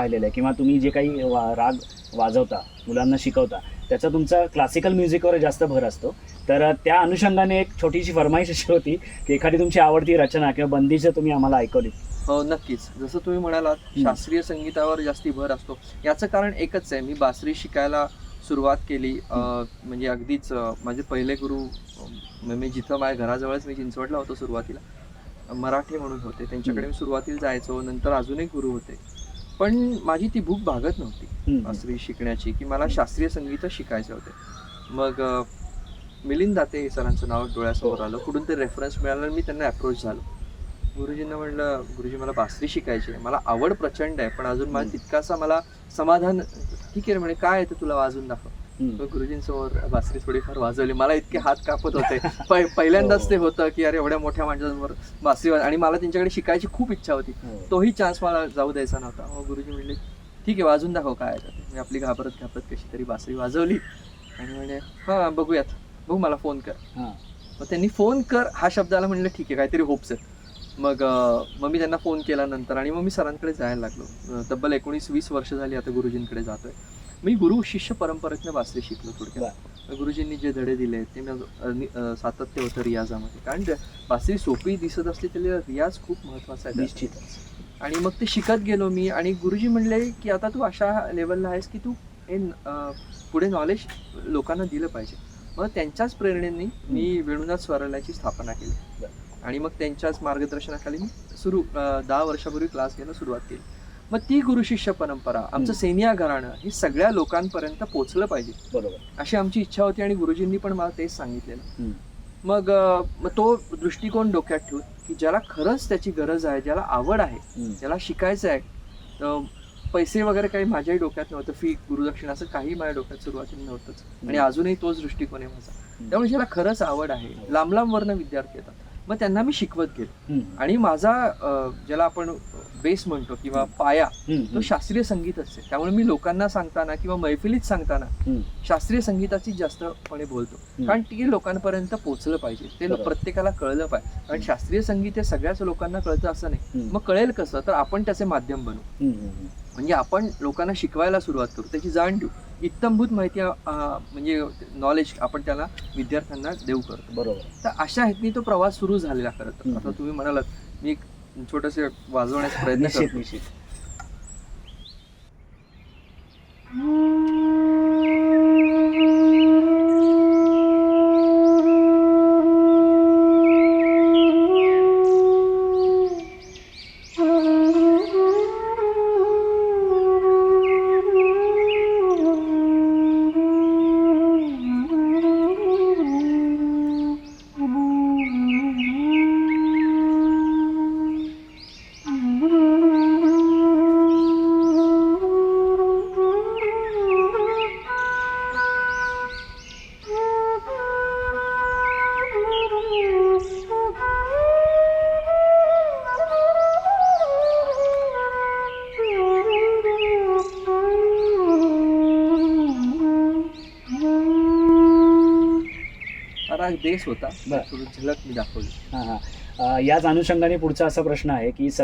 पाहिलेलं आहे. किंवा तुम्ही जे काही वा राग वाजवता मुलांना शिकवता त्याचा तुमचा क्लासिकल म्युझिकवर जास्त भर असतो. तर त्या अनुषंगाने एक छोटीशी फरमाईश अशी होती की एखादी तुमची आवडती रचना किंवा बंदिशं तुम्ही आम्हाला ऐकवली. हो नक्कीच. जसं तुम्ही म्हणालात. शास्त्रीय संगीतावर जास्ती भर असतो. याचं कारण एकच आहे. मी बासरी शिकायला सुरुवात केली. म्हणजे अगदीच माझे पहिले गुरु मी जिथं माझ्या घराजवळच मी चिंचवडला होतो सुरुवातीला. मराठी म्हणून होते. त्यांच्याकडे मी सुरुवातीला जायचो. नंतर अजून एक गुरु होते. पण माझी ती भूक भागत नव्हती. बासरी शिकण्याची की मला शास्त्रीय संगीतच शिकायचे होते मग मिलिंद दाते सरांचं नाव डोळ्यासमोर आलं कुठून ते रेफरन्स मिळालं मी त्यांना अप्रोच झालो गुरुजींना म्हणलं गुरुजी मला बासरी शिकायची आहे मला आवड प्रचंड आहे पण अजून मला हम्म. तितकासा मला समाधान ठीक आहे म्हणे काय आहे ते तुला वाजून दाखव. मग गुरुजींसमोर बासरी थोडीफार वाजवली. मला इतके हात कापत होते. पहि- पहिल्यांदाच ते होतं की अरे एवढ्या मोठ्या माणसांसमोर बासरी वाज आणि मला त्यांच्याकडे शिकायची खूप इच्छा होती. हो. तोही चान्स मला जाऊ द्यायचा नव्हता. मग गुरुजी म्हणले ठीक आहे वाजून दाखव काय आहे ते." मी आपली घाबरत घाबरत कशी तरी बासरी वाजवली. आणि म्हणे हां बघूयात. बघू मला फोन कर. हां. मग त्यांनी फोन कर हा शब्द आला म्हणलं ठीक आहे काहीतरी होप्स आहेत मग मग मी त्यांना फोन केला नंतर आणि मग मी सरांकडे जायला लागलो. तब्बल एकोणीस वीस वर्ष झाली आता गुरुजींकडे जातोय. मी गुरु शिष्य परंपरेतनं बासरी शिकलो थोडक्यात. गुरुजींनी जे धडे दिले ते अं, नि- अं, सातत्य होतं रियाजामध्ये. कारण ते बासरी सोपी दिसत असली तरी रियाज खूप महत्त्वाचा आहे. त्यात. निश्चितच. आणि मग ते शिकत गेलो मी आणि गुरुजी म्हणले की आता तू अशा लेवलला आहेस की तू हे पुढे नॉलेज लोकांना दिलं पाहिजे. मग त्यांच्याच प्रेरणेने मी वेणुनाथ स्वरालयाची स्थापना केली. आणि मग त्यांच्याच मार्गदर्शनाखाली मी सुरू दहा वर्षापूर्वी क्लास घ्यायला सुरुवात केली. मग ती गुरु शिष्य परंपरा आमचं. सेनिया घराणं हे सगळ्या लोकांपर्यंत पोहोचलं पाहिजे बरोबर अशी आमची इच्छा होती आणि गुरुजींनी पण मला तेच सांगितलेलं. मग तो दृष्टिकोन डोक्यात ठेवून की ज्याला खरंच त्याची गरज आहे ज्याला आवड आहे. ज्याला शिकायचं आहे पैसे वगैरे काही माझ्याही डोक्यात नव्हतं फी गुरुदक्षिणा असं काही माझ्या डोक्यात सुरुवातीला नव्हतंच आणि. अजूनही तोच दृष्टिकोन आहे माझा त्यामुळे ज्याला खरंच आवड आहे हो. लांब लांब वरनं विद्यार्थी येतात मग त्यांना मी शिकवत गेलो. आणि माझा ज्याला आपण बेस म्हणतो किंवा पाया. तो शास्त्रीय संगीतच आहे त्यामुळे मी लोकांना सांगताना किंवा मैफिलीत सांगताना. शास्त्रीय संगीताची जास्तपणे बोलतो. कारण ती लोकांपर्यंत पोहोचलं पाहिजे ते. प्रत्येकाला कळलं पाहिजे कारण. शास्त्रीय संगीत हे सगळ्याच लोकांना कळतं असं नाही. मग कळेल कसं तर आपण त्याचे माध्यम. हम्म. म्हणजे आपण लोकांना शिकवायला सुरुवात करू त्याची जाण देऊ इत्तमभूत माहिती म्हणजे नॉलेज आपण त्याला विद्यार्थ्यांना देऊ करतो. बरोबर. तर अशा ह्यातनी तो प्रवास सुरू झालेला खरं तर. आता तुम्ही म्हणालात मी एक छोटंसं वाजवण्याचा प्रयत्न करतो. हा देश होता. थोडी झलक मी दाखवली. हां हां. याच अनुषंगाने पुढचा असा प्रश्न आहे की